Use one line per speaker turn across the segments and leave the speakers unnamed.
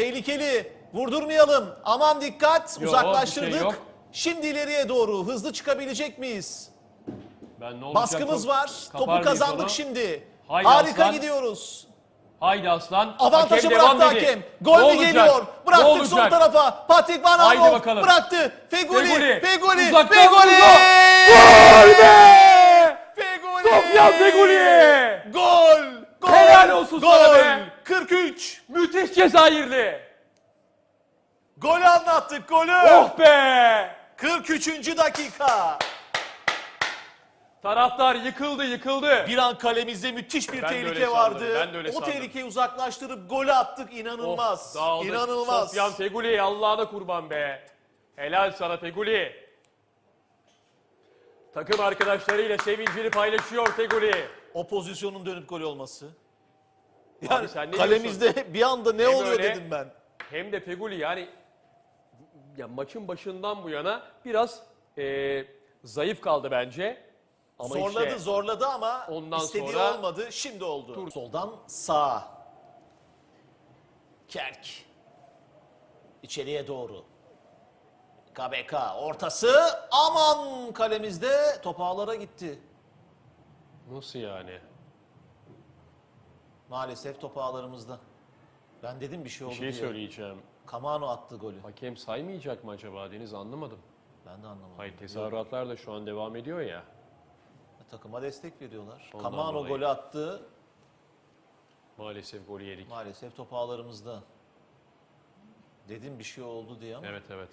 Tehlikeli. Vurdurmayalım. Aman dikkat.
Yok,
Uzaklaştırdık.
bir şey yok.
Şimdi ileriye doğru. Hızlı çıkababilecek miyiz?
Ben ne olacak
Baskımız
çok-
var.
kapar
Topu kazandık
onu?
şimdi.
Haydi
Harika
aslan.
gidiyoruz.
Haydi aslan.
Avantajı
Hakem
bıraktı
dedi.
hakem.
Ne
Gol mü geliyor? Bıraktık sol tarafa. Patrick Van Aanholt bıraktı. Feguli.
Feguli.
Feguli.
Uzaktan vurdu. Gol be!
Feguli.
Sofyan Feguli!
Gol.
Helal olsun
Gol.
sana be.
43.
Müthiş Cezayirli.
Golü anlattık golü.
Oh be!
43. dakika.
Taraftar yıkıldı yıkıldı.
Bir an kalemizde müthiş bir
Ben de öyle
tehlike
sandım,
vardı.
ben de öyle
o
sandım.
tehlikeyi uzaklaştırıp golü attık. İnanılmaz.
Oh, dağıldık.
İnanılmaz.
Sofyan Feguli Allah'ına kurban be. Helal sana Feguli. Takım arkadaşlarıyla sevincini paylaşıyor Feguli.
O pozisyonun dönüp gol olması.
Abi
Yani
sen ne
kalemizde bir anda ne
Hem
oluyor
öyle-
dedim ben.
Hem de Feguli yani ya maçın başından bu yana biraz eee, zayıf kaldı bence. Ama
zorladı
işte
zorladı ama
ondan
istediği
sonra-
olmadı. Şimdi oldu. Soldan sağa. Kerk. İçeriye doğru. KBK ortası. Aman kalemizde top ağlara gitti.
nasıl yani?
Maalesef top ağlarımızda. Ben dedim bir şey oldu
Bir şey
diye.
söyleyeceğim.
Kamano attı golü.
Hakem saymayacak mı acaba Deniz anlamadım.
Ben de anlamadım.
Hayır tezahüratlar da şu an devam ediyor ya.
Takıma destek veriyorlar.
Ondan
Kamano
dolayı.
golü attı.
Maalesef golü yedik.
Maalesef top ağlarımızda. Dedim bir şey oldu diye ama.
Evet evet.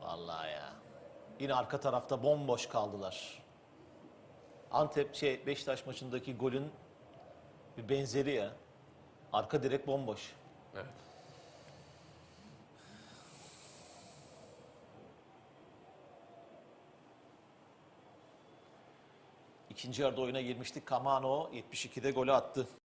Vallahi ya. Yine arka tarafta bomboş kaldılar. Antep şey Beşiktaş maçındaki golün bir benzeri ya. Arka direk bomboş.
Evet.
İkinci yarıda oyuna girmiştik. Kamano 72'de golü attı.